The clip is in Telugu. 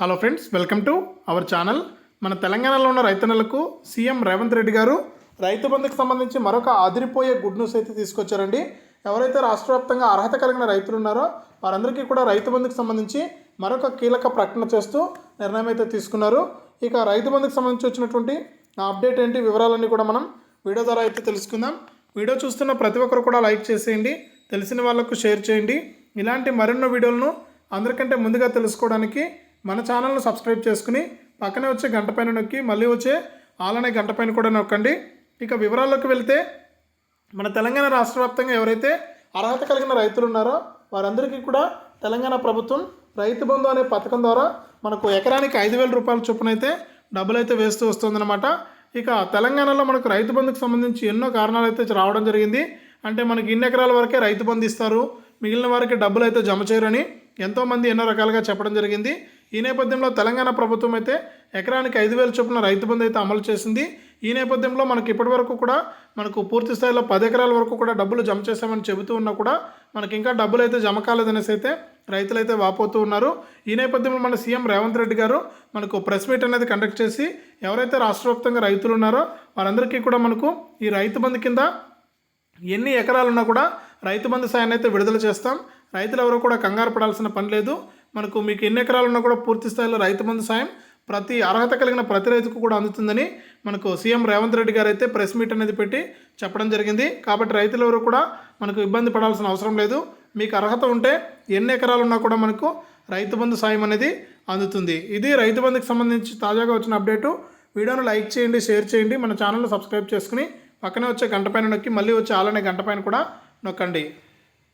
Hello friends welcome to our channel మన తెలంగాణలో ఉన్న రైతన్నలకు సీఎం రేవంత్ రెడ్డి గారు రైతు బంధుకు సంబంధించి మరొక అదిరిపోయే గుడ్ న్యూస్ అయితే తీసుకొచ్చారండి. ఎవరైతే రాష్ట్ర వ్యాప్తంగా అర్హత కలిగిన రైతులు ఉన్నారో వారందరికీ కూడా రైతు బంధుకు సంబంధించి మరొక కీలక ప్రకటన చేస్తూ నిర్ణయం అయితే తీసుకున్నారు. ఇక రైతు బంధుకు సంబంధించి వచ్చినటువంటి అప్డేట్ ఏంటి వివరాలన్నీ కూడా మనం వీడియో ద్వారా అయితే తెలుసుకుందాం. వీడియో చూస్తున్న ప్రతి ఒక్కరు కూడా లైక్ చేసేయండి తెలిసిన వాళ్ళకు షేర్ చేయండి. ఇలాంటి మరెన్నో వీడియోలను అందరికంటే ముందుగా తెలుసుకోవడానికి మన ఛానల్ను సబ్స్క్రైబ్ చేసుకుని పక్కనే వచ్చే గంట పైన నొక్కి మళ్ళీ వచ్చే ఆలనే గంట పైన కూడా నొక్కండి. ఇక వివరాల్లోకి వెళ్తే మన తెలంగాణ రాష్ట్ర వ్యాప్తంగా ఎవరైతే అర్హత కలిగిన రైతులు ఉన్నారో వారందరికీ కూడా తెలంగాణ ప్రభుత్వం రైతు బంధు అనే పథకం ద్వారా మనకు ఎకరానికి ఐదు వేల రూపాయల చొప్పున అయితే డబ్బులు అయితే వేస్తూ వస్తుందన్నమాట. ఇక తెలంగాణలో మనకు రైతు బంధుకు సంబంధించి ఎన్నో కారణాలు అయితే రావడం జరిగింది. అంటే మనకి ఇన్ని ఎకరాల వరకే రైతు బంధు ఇస్తారు. మిగిలిన వారికి డబ్బులు అయితే జమ చేయరని ఎంతోమంది ఎన్నో రకాలుగా చెప్పడం జరిగింది. ఈ నేపథ్యంలో తెలంగాణ ప్రభుత్వం అయితే ఎకరానికి ఐదు వేల చొప్పున రైతు బంధు అయితే అమలు చేసింది. ఈ నేపథ్యంలో మనకి ఇప్పటి వరకు కూడా మనకు పూర్తి స్థాయిలో పది ఎకరాల వరకు కూడా డబ్బులు జమ చేశామని చెబుతూ ఉన్నా కూడా మనకి ఇంకా డబ్బులు అయితే జమ కాలేదనేసి అయితే రైతులైతే వాపోతూ ఉన్నారు. ఈ నేపథ్యంలో మన సీఎం రేవంత్ రెడ్డి గారు మనకు ప్రెస్ మీట్ అనేది కండక్ట్ చేసి ఎవరైతే రాష్ట్ర వ్యాప్తంగా రైతులు ఉన్నారో వారందరికీ కూడా మనకు ఈ రైతు బంధు కింద ఎన్ని ఎకరాలున్నా కూడా రైతు బంధు సాయాన్ని అయితే విడుదల చేస్తాం. రైతులు ఎవరు కూడా కంగారు పడాల్సిన పని లేదు. మనకు మీకు ఎన్ని ఎకరాలు ఉన్నా కూడా పూర్తి స్థాయిలో రైతు బంధు సాయం ప్రతి అర్హత కలిగిన ప్రతి రైతుకు కూడా అందుతుందని మనకు సీఎం రేవంత్ రెడ్డి గారు అయితే ప్రెస్ మీట్ అనేది పెట్టి చెప్పడం జరిగింది. కాబట్టి రైతులు ఎవరు కూడా మనకు ఇబ్బంది పడాల్సిన అవసరం లేదు. మీకు అర్హత ఉంటే ఎన్ని ఎకరాలు ఉన్నా కూడా మనకు రైతు బంధు సాయం అనేది అందుతుంది. ఇది రైతు బంధుకి సంబంధించి తాజాగా వచ్చిన అప్డేటు. వీడియోను లైక్ చేయండి షేర్ చేయండి. మన ఛానల్ సబ్స్క్రైబ్ చేసుకుని పక్కనే వచ్చే గంట పైన నొక్కి మళ్ళీ వచ్చే ఆలనే గంట పైన కూడా నొక్కండి.